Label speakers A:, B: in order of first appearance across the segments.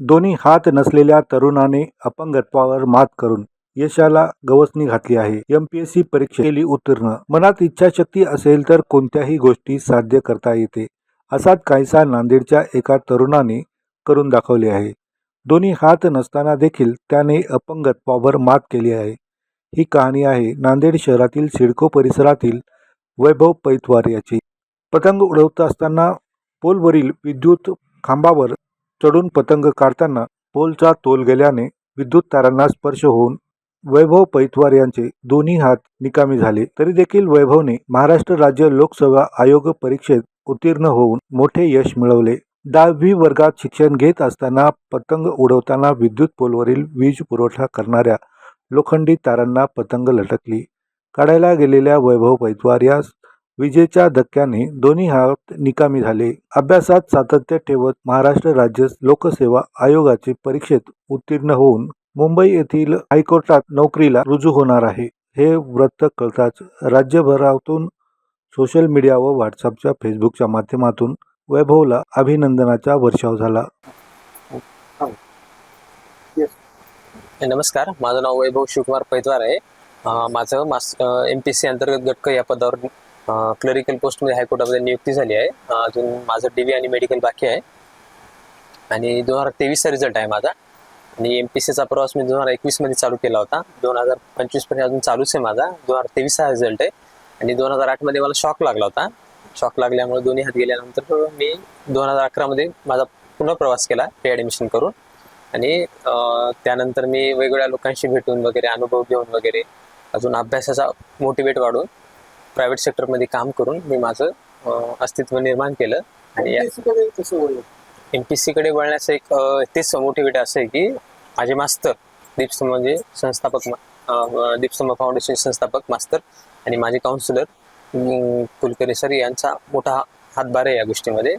A: दोन्ही हात नसलेल्या तरुणाने अपंगत्वावर मात करून यशाला गवसणी घातली आहे. एम पी एस सी परीक्षेली केली उत्तीर्ण. मनात इच्छाशक्ती असेल तर कोणत्याही गोष्टी साध्य करता येते असाच काहीसा नांदेडच्या एका तरुणाने करून दाखवले आहे. दोन्ही हात नसताना देखील त्याने अपंगत्वावर मात केली आहे. ही कहाणी आहे नांदेड शहरातील सिडको परिसरातील वैभव पैतवार याची. पतंग उडवत असताना पोलवरील विद्युत खांबावर चढून पतंग काढताना पोलचा तोल गेल्याने विद्युत तारांना स्पर्श होऊन वैभव पैथवार यांचे दोन्ही हात निकामी झाले. तरी देखील वैभवने महाराष्ट्र राज्य लोकसेवा आयोग परीक्षेत उत्तीर्ण होऊन मोठे यश मिळवले. दहावी वर्गात शिक्षण घेत असताना पतंग उडवताना विद्युत पोलवरील वीज पुरवठा करणाऱ्या लोखंडी तारांना पतंग लटकली. काढायला गेलेल्या वैभव पैतवार यास विजेच्या धक्क्याने दोन्ही हात निकामी झाले. अभ्यासात सातत्य ठेवत महाराष्ट्र राज्य लोकसेवा आयोगाचे परीक्षेत उत्तीर्ण होऊन मुंबई येथील हायकोर्टात नोकरीला रुजू होणार आहे. हे वृत्त कळताच राज्यभरातून सोशल मीडिया व व्हॉट्सअपच्या फेसबुकच्या माध्यमातून वैभवला अभिनंदनाचा वर्षाव झाला.
B: नमस्कार माझं नाव वैभव शिवकुमार पैतवार आहे. माझं मास एम पी सी अंतर्गत गटक या पदावर क्लरिकल पोस्टमध्ये हायकोर्टामध्ये नियुक्ती झाली आहे. अजून माझं डी आणि मेडिकल बाकी आहे. आणि दोन हजार तेवीसचा रिझल्ट आहे माझा. आणि एम पी सीचा प्रवास मी दोन हजार एकवीसमध्ये चालू केला होता. दोन हजार पंचवीसपर्यंत अजून चालूच आहे माझा. दोन हजार तेवीसचा रिझल्ट आहे. आणि दोन हजार आठमध्ये मला शॉक लागला होता. शॉक लागल्यामुळे दोन्ही हात गेल्यानंतर मी दोन हजार अकरामध्ये माझा पुन्हा प्रवास केला प्री ॲडमिशन करून. आणि त्यानंतर मी वेगवेगळ्या लोकांशी भेटून वगैरे अनुभव घेऊन वगैरे अजून अभ्यासाचा मोटिवेट वाढून प्रायव्हेट सेक्टरमध्ये काम करून मी माझं अस्तित्व निर्माण केलं. आणि एम पी सीकडे वळण्याचं एक तेच मोटिवेट असं आहे की माझे मास्तर दीपस्तंभ म्हणजे संस्थापक दीपस्तंभ फाउंडेशन संस्थापक मास्तर आणि माझे काउन्सिलर कुलकर्णी सर यांचा मोठा हातभार आहे या गोष्टीमध्ये.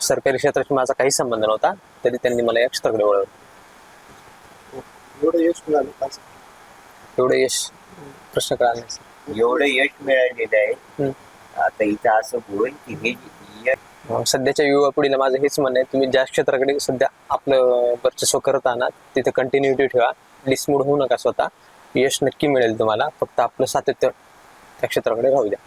B: सरकारी क्षेत्राशी माझा काही संबंध नव्हता तरी त्यांनी मला या क्षेत्राकडे वळवलं.
C: एवढं यश मिळालं?
B: एवढं यश प्रश्न कळाला
D: एवढं यश मिळालेलं आहे. आता इथं असं होईल की हे यश
B: सध्याच्या युवा पिढीला माझं हेच म्हणणं आहे तुम्ही ज्या क्षेत्राकडे सध्या आपलं वर्चस्व करत आहात तिथे कंटिन्युटी ठेवा. डिसमूड होऊ नका स्वतः. यश नक्की मिळेल तुम्हाला. फक्त आपलं सातत्य त्या क्षेत्राकडे राहू द्या.